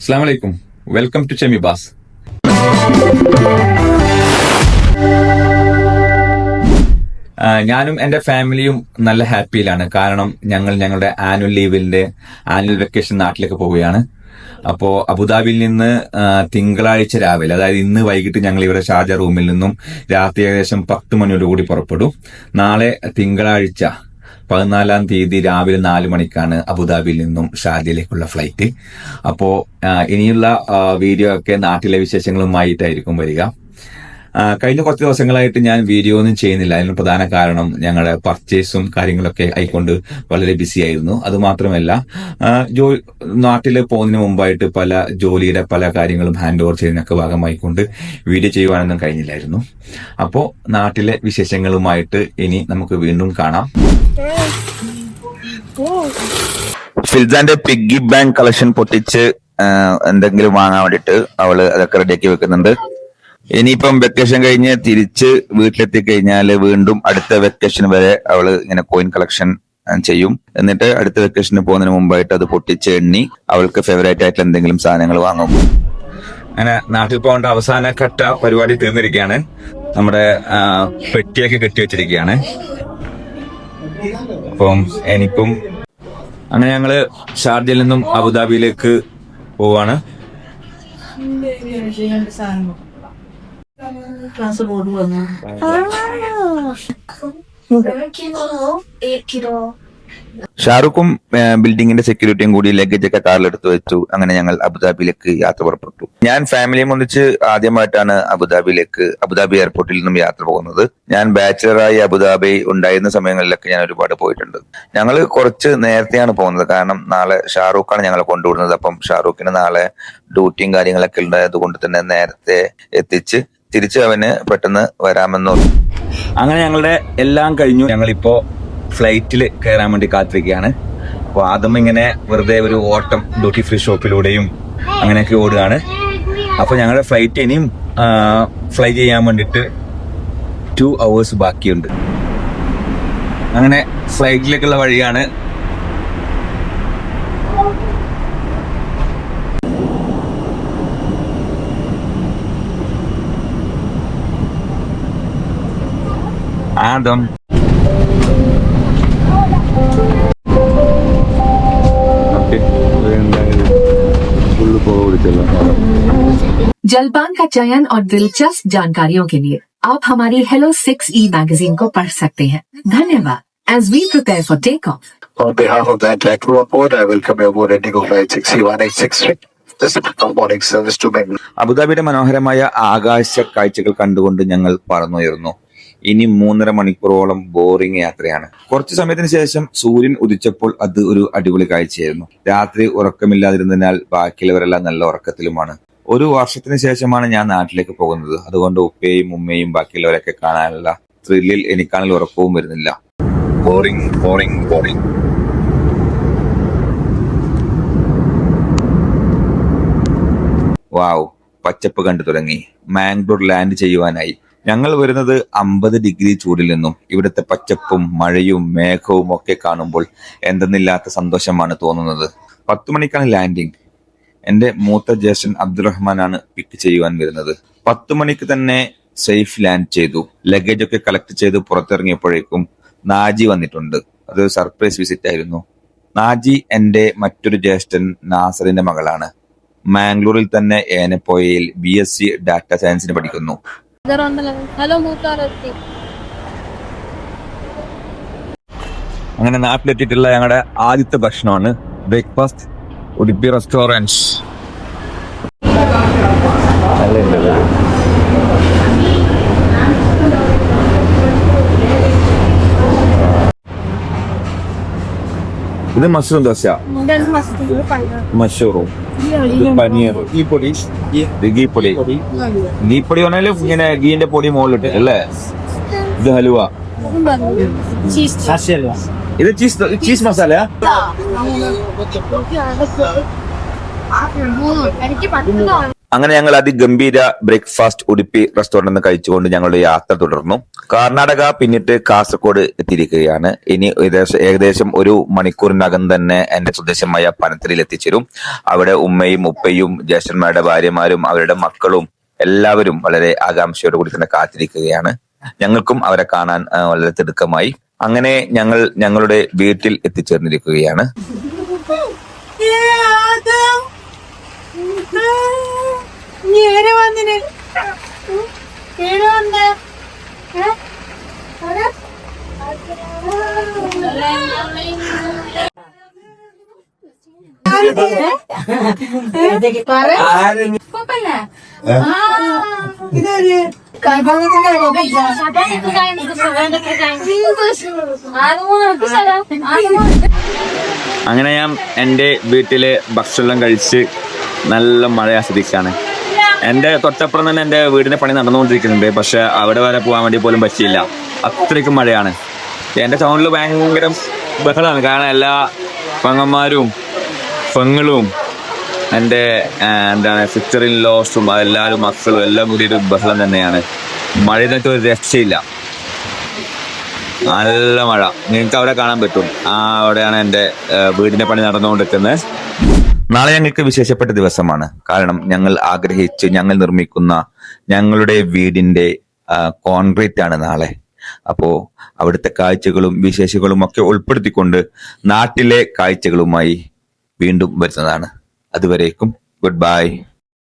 അസ്സാം വലൈക്കും welcome to ചെമി bass ഞാനും എന്റെ ഫാമിലിയും നല്ല ഹാപ്പിയിലാണ്. കാരണം ഞങ്ങൾ ഞങ്ങളുടെ ആനുവൽ ലീവിന്റെ ആനുവൽ വെക്കേഷൻ നാട്ടിലേക്ക് പോവുകയാണ്. അപ്പോൾ അബുദാബിയിൽ നിന്ന് തിങ്കളാഴ്ച രാവിലെ അതായത് ഇന്ന് വൈകിട്ട് ഞങ്ങൾ ഇവിടെ ഷാർജ റൂമിൽ നിന്നും രാത്രി ഏകദേശം പത്ത് മണിയോടുകൂടി പുറപ്പെടും. നാളെ തിങ്കളാഴ്ച പതിനാലാം തീയതി രാവിലെ നാല് മണിക്കാണ് അബുദാബിയിൽ നിന്നും ഷാർജയിലേക്കുള്ള ഫ്ലൈറ്റ്. അപ്പോ ഇനിയുള്ള വീഡിയോ ഒക്കെ നാട്ടിലെ വിശേഷങ്ങളുമായിട്ടായിരിക്കും വരിക. കഴിഞ്ഞ കുറച്ച് ദിവസങ്ങളായിട്ട് ഞാൻ വീഡിയോ ഒന്നും ചെയ്യുന്നില്ല. അതിന് പ്രധാന കാരണം ഞങ്ങളുടെ പർച്ചേസും കാര്യങ്ങളൊക്കെ ആയിക്കൊണ്ട് വളരെ ബിസി ആയിരുന്നു. അതുമാത്രമല്ല ജോ നാട്ടിൽ പോകുന്നതിന് മുമ്പായിട്ട് പല ജോലിയുടെ പല കാര്യങ്ങളും ഹാൻഡ് ഓവർ ചെയ്യുന്നതിനൊക്കെ ഭാഗമായിക്കൊണ്ട് വീഡിയോ ചെയ്യുവാനൊന്നും കഴിഞ്ഞില്ലായിരുന്നു. അപ്പോൾ നാട്ടിലെ വിശേഷങ്ങളുമായിട്ട് ഇനി നമുക്ക് വീണ്ടും കാണാം. ഫിൽസാന്റെ പിഗ്ഗി ബാങ്ക് കളക്ഷൻ പൊട്ടിച്ച് എന്തെങ്കിലും വാങ്ങാൻ വേണ്ടിട്ട് അവൾ അതൊക്കെ റെഡിയാക്കി വെക്കുന്നുണ്ട്. ഇനിയിപ്പം വെക്കേഷൻ കഴിഞ്ഞ് തിരിച്ച് വീട്ടിലെത്തി കഴിഞ്ഞാൽ വീണ്ടും അടുത്ത വെക്കേഷൻ വരെ അവൾ ഇങ്ങനെ കോയിൻ കളക്ഷൻ ചെയ്യും. എന്നിട്ട് അടുത്ത വെക്കേഷന് പോകുന്നതിന് മുമ്പായിട്ട് അത് പൊട്ടിച്ച് എണ്ണി അവൾക്ക് ഫേവറേറ്റ് ആയിട്ടുള്ള എന്തെങ്കിലും സാധനങ്ങൾ വാങ്ങും. അങ്ങനെ നാട്ടിൽ പോകേണ്ട അവസാന ഘട്ട പരിപാടി തീർന്നിരിക്കുകയാണ്. നമ്മുടെ പെട്ടിയൊക്കെ കെട്ടി കെട്ടിവെച്ചിരിക്കുകയാണ് അപ്പം എനിക്കും അങ്ങനെ ഞങ്ങൾ ഷാർജയിൽ നിന്നും അബുദാബിയിലേക്ക് പോവാണ്. കാസർഗോഡ് ഷാറുഖും ബിൽഡിങ്ങിന്റെ സെക്യൂരിറ്റിയും കൂടി ലഗേജ് ഒക്കെ കാറിലെടുത്ത് വെച്ചു. അങ്ങനെ ഞങ്ങൾ അബുദാബിയിലേക്ക് യാത്ര പുറപ്പെട്ടു. ഞാൻ ഫാമിലിയും ഒന്നിച്ച് ആദ്യമായിട്ടാണ് അബുദാബിയിലേക്ക് അബുദാബി എയർപോർട്ടിൽ നിന്നും യാത്ര പോകുന്നത്. ഞാൻ ബാച്ചിലറായി അബുദാബി ഉണ്ടായിരുന്ന സമയങ്ങളിലൊക്കെ ഞാൻ ഒരുപാട് പോയിട്ടുണ്ട്. ഞങ്ങൾ കുറച്ച് നേരത്തെയാണ് പോകുന്നത്. കാരണം നാളെ ഷാറൂഖാണ് ഞങ്ങളെ കൊണ്ടുവിടുന്നത്. അപ്പം ഷാറൂഖിന് നാളെ ഡ്യൂട്ടിയും കാര്യങ്ങളൊക്കെ ഉണ്ടായത് കൊണ്ട് തന്നെ നേരത്തെ എത്തിച്ച് തിരിച്ച് അവന് പെട്ടെന്ന് വരാമെന്ന് അങ്ങനെ ഞങ്ങളുടെ എല്ലാം കഴിഞ്ഞു. ഞങ്ങളിപ്പോ ഫ്ലൈറ്റിൽ കയറാൻ വേണ്ടി കാത്തിരിക്കുകയാണ്. അപ്പോൾ ആദ്യം ഇങ്ങനെ വെറുതെ ഒരു ഓട്ടം ഡ്യൂട്ടി ഫ്രീ ഷോപ്പിലൂടെയും അങ്ങനെയൊക്കെ ഓടുകയാണ്. അപ്പോൾ ഞങ്ങളുടെ ഫ്ലൈറ്റ് ഇനിയും ഫ്ലൈ ചെയ്യാൻ വേണ്ടിയിട്ട് ടു അവേഴ്സ് ബാക്കിയുണ്ട്. അങ്ങനെ ഫ്ലൈറ്റിലേക്കുള്ള വഴിയാണ്. ആദം जलपान का चयन और दिलचस्प जानकारियों के लिए आप हमारी हेलो सिक्स ई मैगजीन को पढ़ सकते हैं धन्यवाद as we prepare for take off On behalf of the entire crew on board, I welcome you aboard Indigo Flight 6C1863. This is a morning service to Bangalore. അബുദാബിയുടെ മനോഹരമായ ആകാശ കാഴ്ചകൾ കണ്ടുകൊണ്ട് ഞങ്ങൾ പറന്നുയർന്നു ഇനി മൂന്നര മണിക്കൂറോളം ബോറിംഗ് യാത്രയാണ്. കുറച്ചു സമയത്തിന് ശേഷം സൂര്യൻ ഉദിച്ചപ്പോൾ അത് ഒരു അടിപൊളി കാഴ്ചയായിരുന്നു. രാത്രി ഉറക്കമില്ലാതിരുന്നതിനാൽ ബാക്കിയുള്ളവരെല്ലാം നല്ല ഉറക്കത്തിലുമാണ്. ഒരു വർഷത്തിന് ശേഷമാണ് ഞാൻ നാട്ടിലേക്ക് പോകുന്നത്. അതുകൊണ്ട് ഉപ്പയും ഉമ്മയും ബാക്കിയുള്ളവരൊക്കെ കാണാനുള്ള ത്രില്ലിൽ എനിക്കാണെങ്കിൽ ഉറക്കവും വരുന്നില്ല. Boring boring boring. വാവ് പച്ചപ്പ് കണ്ടു തുടങ്ങി. മാംഗ്ലൂർ ലാൻഡ് ചെയ്യുവാനായി. ഞങ്ങൾ വരുന്നത് അമ്പത് ഡിഗ്രി ചൂടിൽ നിന്നും ഇവിടുത്തെ പച്ചപ്പും മഴയും മേഘവും ഒക്കെ കാണുമ്പോൾ എന്തെന്നില്ലാത്ത സന്തോഷമാണ് തോന്നുന്നത്. പത്തു മണിക്കാണ് ലാൻഡിംഗ് എന്റെ മൂത്ത ജ്യേഷ്ഠൻ അബ്ദുറഹ്മാനാണ് പിക്ക് ചെയ്യുവാൻ വരുന്നത്. പത്തു മണിക്ക് തന്നെ സേഫ് ലാൻഡ് ചെയ്തു. ലഗേജ് ഒക്കെ കളക്ട് ചെയ്ത് പുറത്തിറങ്ങിയപ്പോഴേക്കും നാജി വന്നിട്ടുണ്ട്. അതൊരു സർപ്രൈസ് വിസിറ്റ് ആയിരുന്നു. നാജി എന്റെ മറ്റൊരു ജ്യേഷ്ഠൻ നാസറിന്റെ മകളാണ്. മാംഗ്ലൂരിൽ തന്നെ ഏനപ്പോയയിൽ ബി എസ് സി ഡാറ്റ സയൻസിന് പഠിക്കുന്നു. ഹലോ അങ്ങനെ നാട്ടിലെത്തിയിട്ടുള്ള ഞങ്ങളുടെ ആദ്യത്തെ ഭക്ഷണമാണ് ബ്രേക്ക്ഫാസ്റ്റ്. ഉടുപ്പി റെസ്റ്റോറന്റ് ഇത് മഷ്റൂം ദോശ. മഷൂറും പനീർ ഈ പൊടി ഗീ പൊടി ഗീ പൊടി പറഞ്ഞാൽ ഇങ്ങനെ ഗീന്റെ പൊടി മുകളിലിട്ട് അല്ലേ? ഇത് ഹലുവ. ഇത് ചീസ് ചീസ് മസാലയാ എനിക്ക് പറ്റില്ല അങ്ങനെ ഞങ്ങൾ അതിഗംഭീര ബ്രേക്ക്ഫാസ്റ്റ് ഉടുപ്പി റെസ്റ്റോറന്റിൽ നിന്ന് കഴിച്ചുകൊണ്ട് ഞങ്ങളുടെ യാത്ര തുടർന്നു. കർണാടക പിന്നിട്ട് കാസർഗോഡ് എത്തിയിരിക്കുകയാണ്. ഇനി ഏകദേശം ഒരു മണിക്കൂറിനകം തന്നെ എന്റെ സ്വദേശമായ പനത്തിരിൽ എത്തിച്ചേരും. അവിടെ ഉമ്മയും ഉപ്പയും ജ്യേഷ്ഠന്മാരുടെ ഭാര്യമാരും അവരുടെ മക്കളും എല്ലാവരും വളരെ ആകാംക്ഷയോട് കൂടി തന്നെ കാത്തിരിക്കുകയാണ്. ഞങ്ങൾക്കും അവരെ കാണാൻ വളരെ തിടുക്കമായി. അങ്ങനെ ഞങ്ങൾ ഞങ്ങളുടെ വീട്ടിൽ എത്തിച്ചേർന്നിരിക്കുകയാണ്. നേരെ വന്നിന്? നേരെ വന്ന? അങ്ങനെ ഞാൻ എന്റെ വീട്ടിലെ ഭക്ഷണം കഴിച്ച് നല്ല മഴ ആസ്വദിക്കാണ് എന്റെ തൊട്ടപ്പുറം തന്നെ എന്റെ വീടിന്റെ പണി നടന്നുകൊണ്ടിരിക്കുന്നുണ്ട്. പക്ഷെ അവിടെ വരെ പോകാൻ വേണ്ടി പോലും പറ്റിയില്ല. അത്രയ്ക്കും മഴയാണ്. എന്റെ ടൗണിൽ ഭയങ്കര ബഹളമാണ്. കാരണം എല്ലാ പെങ്ങന്മാരും പെങ്ങളും എന്റെ എന്താണ് സിസ്റ്ററിൻ ലോസും എല്ലാവരും മക്കളും എല്ലാം കൂടി ഒരു ബഹളം തന്നെയാണ്. മഴയത്തൊക്കെ ഒരു രക്ഷയില്ല. നല്ല മഴ. നിങ്ങൾക്ക് അവിടെ കാണാൻ പറ്റും. ആ അവിടെയാണ് എന്റെ വീടിന്റെ വീടിന്റെ പണി നടന്നുകൊണ്ടിരിക്കുന്നത്. നാളെ ഞങ്ങൾക്ക് വിശേഷപ്പെട്ട ദിവസമാണ്. കാരണം ഞങ്ങൾ ആഗ്രഹിച്ച് ഞങ്ങൾ നിർമ്മിക്കുന്ന ഞങ്ങളുടെ വീടിന്റെ കോൺക്രീറ്റ് ആണ് നാളെ. അപ്പോ അവിടുത്തെ കാഴ്ചകളും വിശേഷങ്ങളും ഒക്കെ ഉൾപ്പെടുത്തിക്കൊണ്ട് നാട്ടിലെ കാഴ്ചകളുമായി വീണ്ടും വരുന്നതാണ്. അതുവരേക്കും ഗുഡ് ബൈ